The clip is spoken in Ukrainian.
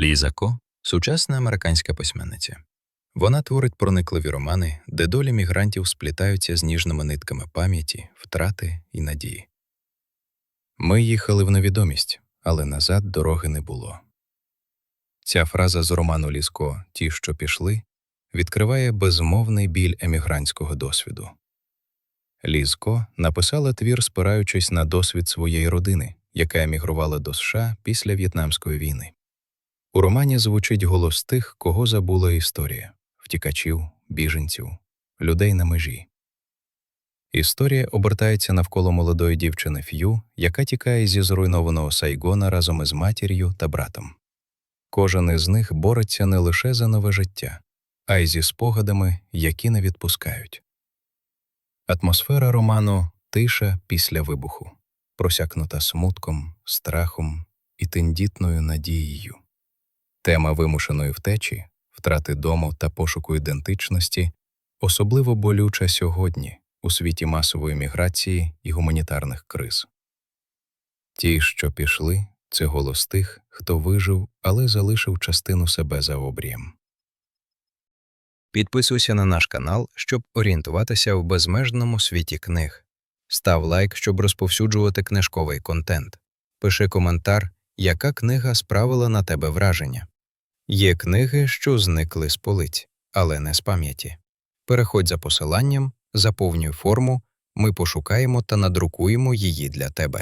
Ліза Ко – сучасна американська письменниця. Вона творить проникливі романи, де долі мігрантів сплітаються з ніжними нитками пам'яті, втрати і надії. Ми їхали в невідомість, але назад дороги не було. Ця фраза з роману Лізко Ті, що пішли, відкриває безмовний біль емігрантського досвіду. Лізко написала твір, спираючись на досвід своєї родини, яка емігрувала до США після В'єтнамської війни. У романі звучить голос тих, кого забула історія втікачів, біженців, людей на межі. Історія обертається навколо молодої дівчини Ф'ю, яка тікає зі зруйнованого Сайгона разом із матір'ю та братом. Кожен із них бореться не лише за нове життя, а й зі спогадами, які не відпускають. Атмосфера роману тиша після вибуху, просякнута смутком, страхом і тендітною надією. Тема вимушеної втечі, втрати дому та пошуку ідентичності особливо болюча сьогодні у світі масової міграції і гуманітарних криз. Ті, що пішли, це голос тих, хто вижив, але залишив частину себе за обрієм. Підписуйся на наш канал, щоб орієнтуватися в безмежному світі книг. Став лайк, щоб розповсюджувати книжковий контент. Пиши коментар, яка книга справила на тебе враження. Є книги, що зникли з полиць, але не з пам'яті. Переходь за посиланням, заповнюй форму, ми пошукаємо та надрукуємо її для тебе.